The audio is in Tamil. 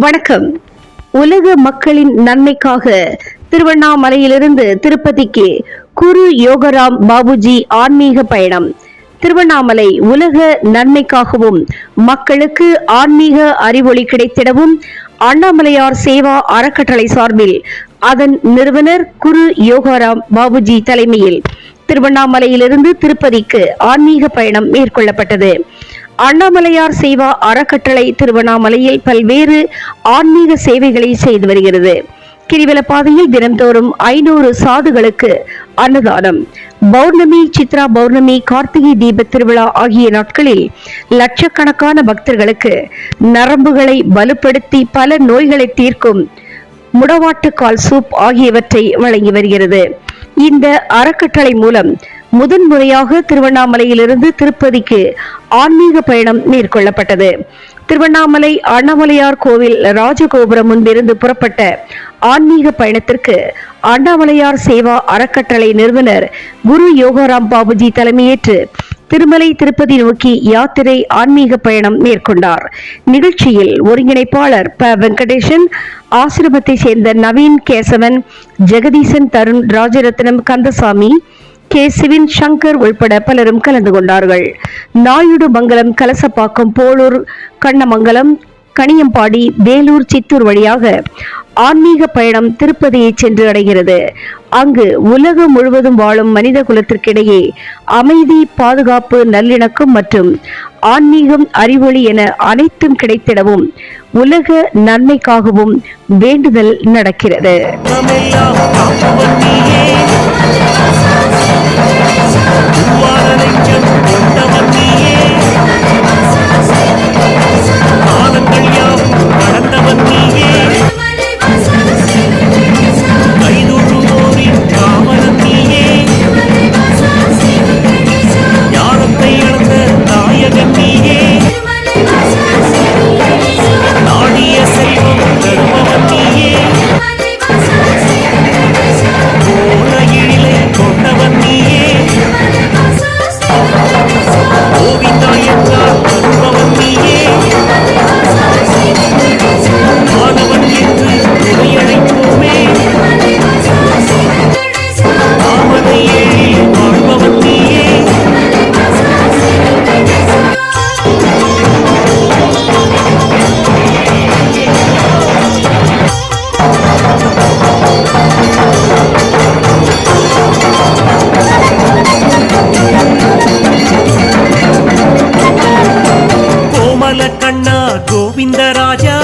வணக்கம். உலக மக்களின் நன்மைக்காக திருவண்ணாமலையிலிருந்து திருப்பதிக்கு குரு யோகராம் பாபுஜி ஆன்மீக பயணம். திருவண்ணாமலை உலக நன்மைக்காகவும் மக்களுக்கு ஆன்மீக அறிவொளி கிடைத்திடவும் அண்ணாமலையார் சேவா அறக்கட்டளை சார்பில் அதன் நிறுவனர் குரு யோகாராம் பாபுஜி தலைமையில் திருவண்ணாமலையிலிருந்து திருப்பதிக்கு ஆன்மீக பயணம் மேற்கொள்ளப்பட்டது. அண்ணாமலையார் சேவா அறக்கட்டளை திருவண்ணாமலையில் பல்வேறு ஆன்மீக சேவைகளை செய்து வருகிறது. கிரிவல பாதையில் தினந்தோறும் ஐநூறு சாதுகளுக்கு அன்னதானம். பௌர்ணமி சித்ரா பௌர்ணமி கார்த்திகை தீப திருவிழா ஆகிய நாட்களில் லட்சக்கணக்கான பக்தர்களுக்கு நரம்புகளை வலுப்படுத்தி பல நோய்களை தீர்க்கும் முடவாட்டுக்கால் சூப் ஆகியவற்றை வழங்கி வருகிறது. இந்த அறக்கட்டளை மூலம் முதன்முறையாக திருவண்ணாமலையிலிருந்து திருப்பதிக்கு ஆன்மீக பயணம் மேற்கொள்ளப்பட்டது. திருவண்ணாமலை அண்ணாமலையார் கோவில் ராஜகோபுரம் முன்பிருந்து புறப்பட்ட ஆன்மீக பயணத்திற்கு அண்ணாமலையார் சேவா அறக்கட்டளை நிறுவனர் குரு யோகாராம் பாபுஜி தலைமையேற்று திருமலை திருப்பதி நோக்கி யாத்திரை ஆன்மீக பயணம் மேற்கொண்டார். நிகழ்ச்சியில் ஒருங்கிணைப்பாளர் ப. வெங்கடேசன் ஆசிரமத்தை சேர்ந்த நவீன் கேசவன் ஜெகதீசன் தருண் ராஜரத்னம் கந்தசாமி கே. சிவின் சங்கர் உள்பட பலரும் கலந்து கொண்டார்கள். நாயுடு மங்கலம் கலசப்பாக்கம் போலூர் கண்ணமங்கலம் கனியம்பாடி வேலூர் சித்தூர் வழியாக ஆன்மீக பயணம் திருப்பதியை சென்று அடைகிறது அங்கு உலகம் முழுவதும் வாழும் மனித குலத்திற்கிடையே அமைதி பாதுகாப்பு நல்லிணக்கம் மற்றும் ஆன்மீகம் அறிவொளி என அனைத்தும் கிடைத்திடவும் உலக நன்மைக்காகவும் வேண்டுதல் நடக்கிறது. கோவிந்தராஜா